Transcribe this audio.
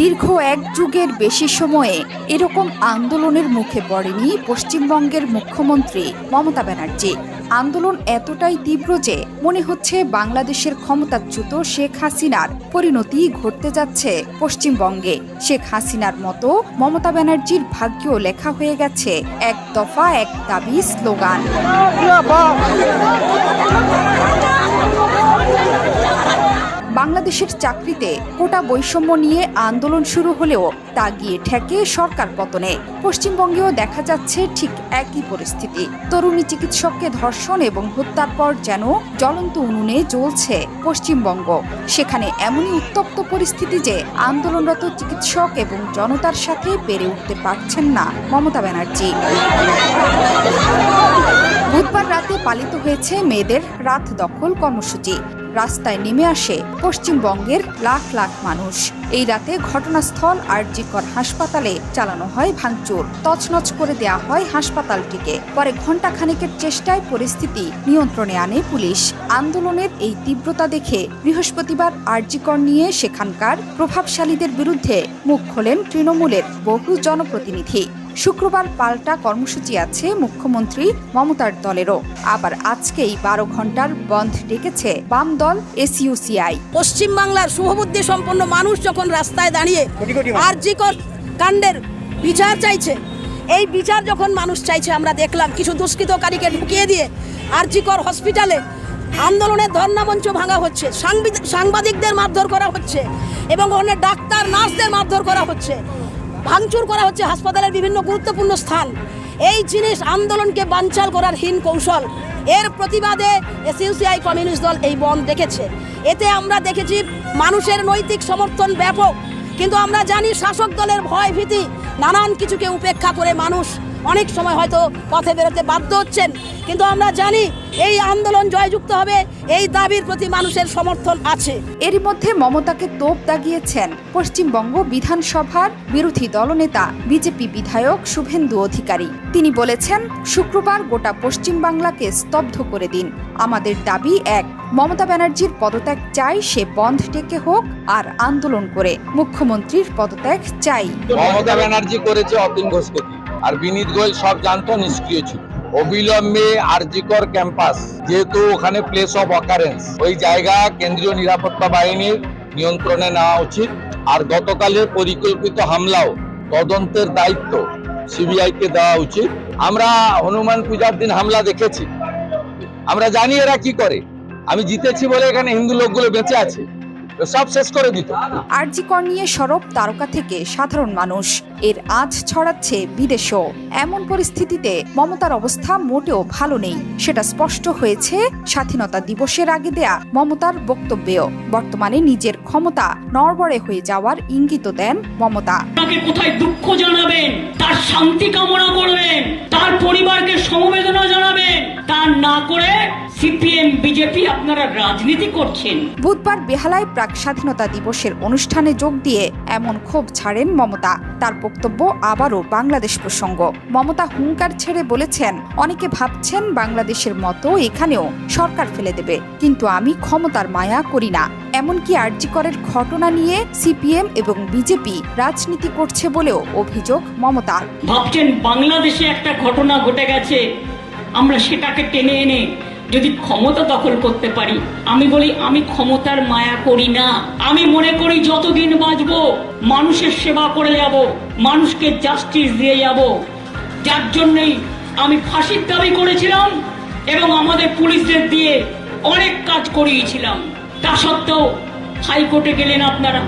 দীর্ঘ এক যুগের বেশি সময়ে এরকম আন্দোলনের মুখে পড়েনি পশ্চিমবঙ্গের মুখ্যমন্ত্রী মমতা ব্যানার্জি। আন্দোলন এতটাই তীব্র যে মনে হচ্ছে বাংলাদেশের ক্ষমতাচ্যুত শেখ হাসিনার পরিণতি ঘটতে যাচ্ছে পশ্চিমবঙ্গে। শেখ হাসিনার মতো মমতা ব্যানার্জির ভাগ্যও লেখা হয়ে গেছে এক দফা, এক দাবি, স্লোগান। বাংলাদেশের চাকরিতে কোটা বৈষম্য নিয়ে আন্দোলন শুরু হলেও তা গিয়ে ঠেকে সরকার পতনে। পশ্চিমবঙ্গেও দেখা যাচ্ছে ঠিক একই পরিস্থিতি। তরুণী চিকিৎসককে ধর্ষণ এবং হত্যার পর যেন জ্বলন্ত উনুনে জ্বলছে পশ্চিমবঙ্গ। সেখানে এমনই উত্তপ্ত পরিস্থিতি যে আন্দোলনরত চিকিৎসক এবং জনতার সাথে পেরে উঠতে পারছেন না মমতা ব্যানার্জি। বুধবার রাতে পালিত হয়েছে মেয়েদের রাত দখল কর্মসূচি। রাস্তায় নেমে আসে পশ্চিমবঙ্গের লাখ লাখ মানুষ। এই রাতে ঘটনাস্থল আরজিকর হাসপাতালে চালানো হয় ভাঙচুর। তছনছ করে দেয়া হয় হাসপাতালটিকে। পরে ঘণ্টা খানেকের চেষ্টায় পরিস্থিতি নিয়ন্ত্রণে আনে পুলিশ। আন্দোলনের এই তীব্রতা দেখে বৃহস্পতিবার আরজিকর নিয়ে সেখানকার প্রভাবশালীদের বিরুদ্ধে মুখ খোলেন তৃণমূলের বহু জনপ্রতিনিধি। শুক্রবার পাল্টা কর্মসূচি আছে মুখ্যমন্ত্রী মমতার দলেরও। আবার আজকেই বারো ঘণ্টার বন্ধ ডেকেছে বাম দল এসইউসিআই। পশ্চিমবাংলার শুভবুদ্ধি সম্পন্ন মানুষ যখন রাস্তায় দাঁড়িয়ে আরজিকর কাণ্ডের বিচার চাইছে এই বিচার যখন মানুষ চাইছে আমরা দেখলাম কিছু দুষ্কৃতকারীকে ঢুকিয়ে দিয়ে আর আরজিকর হসপিটালে আন্দোলনের ধর্ণামঞ্চ ভাঙা হচ্ছে সাংবিদ- সাংবাদিকদের মারধর করা হচ্ছে এবং অনেক ডাক্তার নার্সদের মারধর করা হচ্ছে। ভাঙচুর করা হচ্ছে হাসপাতালের বিভিন্ন গুরুত্বপূর্ণ স্থান। এই জিনিস আন্দোলনকে বানচাল করার হীন কৌশল। এর প্রতিবাদে এসইউসিআই কমিউনিস্ট দল এই বন দেখেছে এতে আমরা দেখেছি মানুষের নৈতিক সমর্থন ব্যাপক। কিন্তু আমরা জানি শাসক দলের ভয় ভীতি নানান কিছুকে উপেক্ষা করে মানুষ। অনেক সময় হয়তো পথে বেরোতে বাধ্য হচ্ছেন কিন্তু আমরা জানি এই আন্দোলন জয়যুক্ত হবে এই দাবির প্রতি মানুষের সমর্থন আছে। এরই মধ্যে মমতাকে তোপ দাগিয়েছেন পশ্চিমবঙ্গ বিধানসভার বিরোধী দলনেতা বিজেপি বিধায়ক শুভেন্দু অধিকারী। তিনি বলেছেন শুক্রবার গোটা পশ্চিমবাংলাকে স্তব্ধ করে দিন। আমাদের দাবি এক মমতা ব্যানার্জির পদত্যাগ চাই সে বন্ধ ডেকে হোক আর আন্দোলন করে। মুখ্যমন্ত্রীর পদত্যাগ চাই। মমতা ব্যানার্জি করেছে অতীন ঘোষকে। আর বিনীত গোয়েল সব জানতো নিষ্ক্রিয় ছিল। অবিলম্বে আরজিকর ক্যাম্পাস, যেহেতু ওখানে প্লেস অফ অকারেন্স ওই জায়গা কেন্দ্রীয় নিরাপত্তা বাহিনীর নিয়ন্ত্রণে নেওয়া উচিত। আর গতকালের পরিকল্পিত হামলাও তদন্তের দায়িত্ব সিবিআই কে দেওয়া উচিত। আমরা হনুমান পূজার দিন হামলা দেখেছি। আমরা জানি এরা কি করে। আমি জিতেছি বলে এখানে হিন্দু লোকগুলো বেঁচে আছে। সব শেষ করে দিত। আরজিকর নিয়ে সরব তারকা থেকে সাধারণ মানুষ। এর আজ ছড়াচ্ছে বিদেশেও। এমন পরিস্থিতিতে মমতার অবস্থা মোটেও ভালো নেই। সেটা স্পষ্ট হয়েছে স্বাধীনতা দিবসের আগে দেয়া মমতার বক্তব্যেও। বর্তমানে নিজের ক্ষমতা নরবরে হয়ে যাওয়ার ইঙ্গিত দেন মমতা। তাকে কোথায় দুঃখ জানাবেন? তার শান্তি কামনা করবেন? তার পরিবারকে সমবেদনা জানাবেন? তা না করে সিপিএম বিজেপি আপনারা রাজনীতি করছেন। বুধবার বেহালায় প্রাক স্বাধীনতা দিবসের অনুষ্ঠানে যোগ দিয়ে এমন ক্ষোভ ছাড়েন মমতা। তার বক্তব্য আবারও বাংলাদেশ প্রসঙ্গ। মমতা হুঙ্কার ছেড়ে বলেছেন অনেকে ভাবছেন বাংলাদেশের মতো এখানেও সরকার ফেলে দেবে কিন্তু আমি ক্ষমতার মায়া করি না। এমনকি আরজিকরের ঘটনা নিয়ে সিপিএম এবং বিজেপি রাজনীতি করছে বলেও অভিযোগ মমতার ভাবছেন বাংলাদেশে একটা ঘটনা ঘটে গেছে আমরা সেটাকে টেনে এনে যদি ক্ষমতা দখল করতে পারি, আমি বলি, আমি ক্ষমতার মায়া করি না। আমি মনে করি যতদিন বাঁচব, মানুষের সেবা করে যাব, মানুষকে জাস্টিস দিয়ে যাব। যার জন্যই আমি ফাঁসির দাবি করেছিলাম এবং আমাদের পুলিশদের দিয়ে অনেক কাজ করিয়েছিলাম। তা সত্ত্বেও হাইকোর্টে গেলেন আপনারা।